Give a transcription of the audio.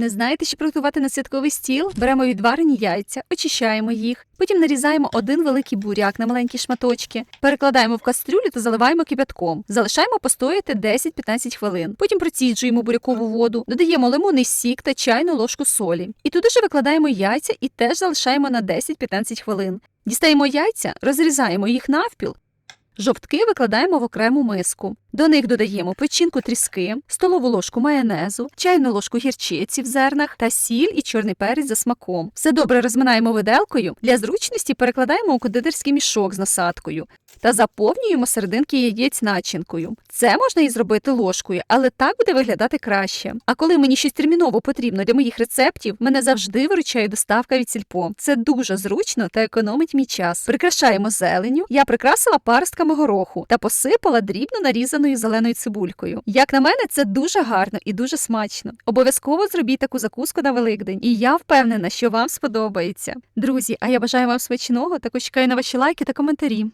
Не знаєте, що приготувати на святковий стіл? Беремо відварені яйця, очищаємо їх, потім нарізаємо один великий буряк на маленькі шматочки, перекладаємо в кастрюлю та заливаємо кипятком. Залишаємо постояти 10-15 хвилин. Потім проціджуємо бурякову воду, додаємо лимонний сік та чайну ложку солі. І туди ж викладаємо яйця і теж залишаємо на 10-15 хвилин. Дістаємо яйця, розрізаємо їх навпіл. Жовтки викладаємо в окрему миску. До них додаємо печінку тріски, столову ложку майонезу, чайну ложку гірчиці в зернах та сіль і чорний перець за смаком. Все добре розминаємо виделкою. Для зручності перекладаємо у кондитерський мішок з насадкою та заповнюємо серединки яєць начинкою. Це можна і зробити ложкою, але так буде виглядати краще. А коли мені щось терміново потрібно для моїх рецептів, мене завжди виручає доставка від сільпо. Це дуже зручно та економить мій час. Прикрашаємо зеленю. Я прикрасила паростками гороху та посипала дрібно нарізаною зеленою цибулькою. Як на мене, це дуже гарно і дуже смачно. Обов'язково зробіть таку закуску на Великдень, і я впевнена, що вам сподобається. Друзі, а я бажаю вам смачного, також чекаю на ваші лайки та коментарі.